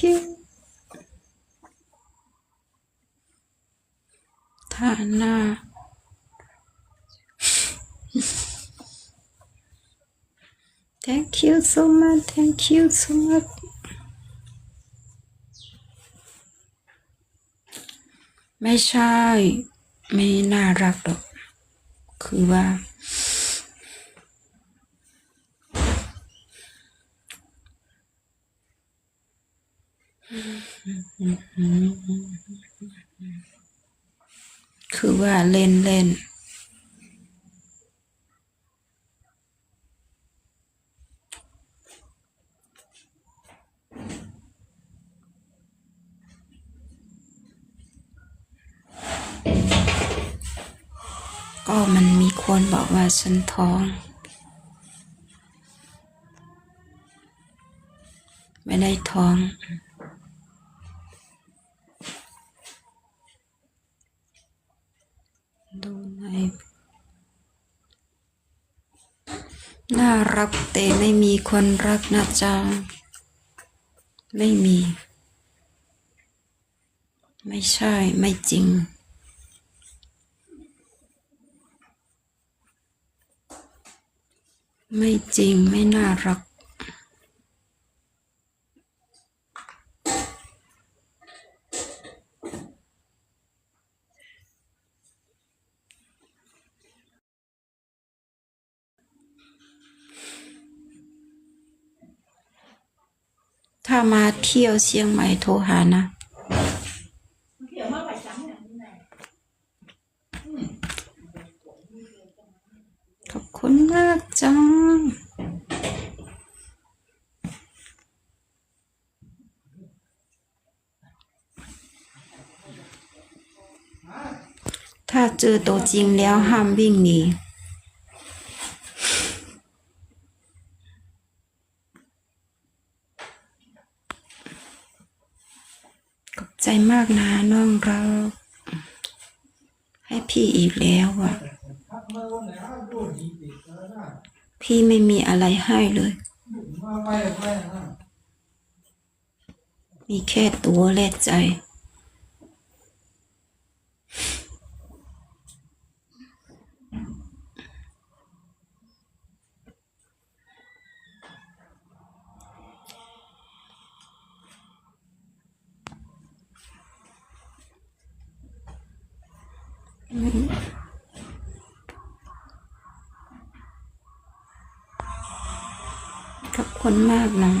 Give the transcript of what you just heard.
you ทานา Thank you so much Thank you so much ไม่ใช่ ไม่น่ารักหรอก คือว่า คือว่าเล่นเล่นก็มันมีคนบอกว่าฉันท้อง ไม่ได้ท้อง ดูใน น่ารักแต่ไม่มีคนรักนะจ๊ะไม่มี ไม่ใช่ไม่จริง ไม่จริงไม่น่ารัก ถ้ามาเที่ยวเชียงใหม่โทรหานะ ขอบคุณมากจัง ถ้าเจอตัวจริงแล้วห้ามวิ่งหนี ขอบใจ มากนะน้องเรา ให้พี่อีกแล้วอะ พี่ไม่มีอะไรให้เลย มีแค่ตัวและใจ ขอบคุณมากนะ